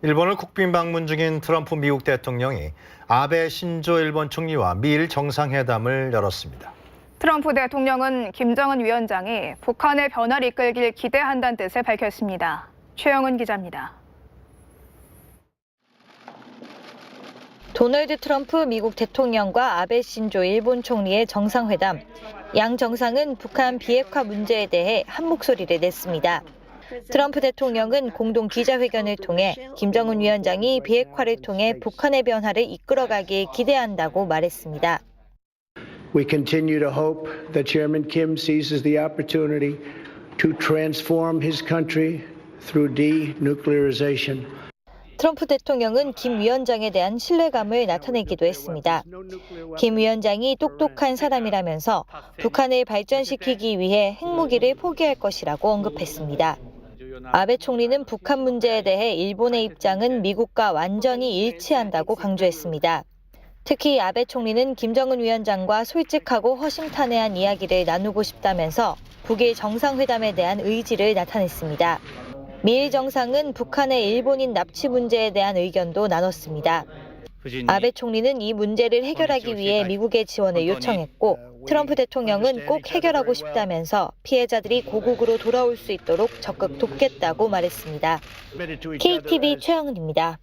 일본을 국빈 방문 중인 트럼프 미국 대통령이 아베 신조 일본 총리와 미일 정상회담을 열었습니다. 트럼프 대통령은 김정은 위원장이 북한의 변화를 이끌길 기대한다는 뜻을 밝혔습니다. 최영은 기자입니다. 도널드 트럼프 미국 대통령과 아베 신조 일본 총리의 정상회담. 양 정상은 북한 비핵화 문제에 대해 한 목소리를 냈습니다. 트럼프 대통령은 공동 기자회견을 통해 김정은 위원장이 비핵화를 통해 북한의 변화를 이끌어가길 기대한다고 말했습니다. We continue to hope that Chairman Kim seizes the opportunity to transform his country through denuclearization. 트럼프 대통령은 김 위원장에 대한 신뢰감을 나타내기도 했습니다. 김 위원장이 똑똑한 사람이라면서 북한을 발전시키기 위해 핵무기를 포기할 것이라고 언급했습니다. 아베 총리는 북한 문제에 대해 일본의 입장은 미국과 완전히 일치한다고 강조했습니다. 특히 아베 총리는 김정은 위원장과 솔직하고 허심탄회한 이야기를 나누고 싶다면서 북일 정상회담에 대한 의지를 나타냈습니다. 미일 정상은 북한의 일본인 납치 문제에 대한 의견도 나눴습니다. 아베 총리는 이 문제를 해결하기 위해 미국의 지원을 요청했고 트럼프 대통령은 꼭 해결하고 싶다면서 피해자들이 고국으로 돌아올 수 있도록 적극 돕겠다고 말했습니다. KTV 최영은입니다.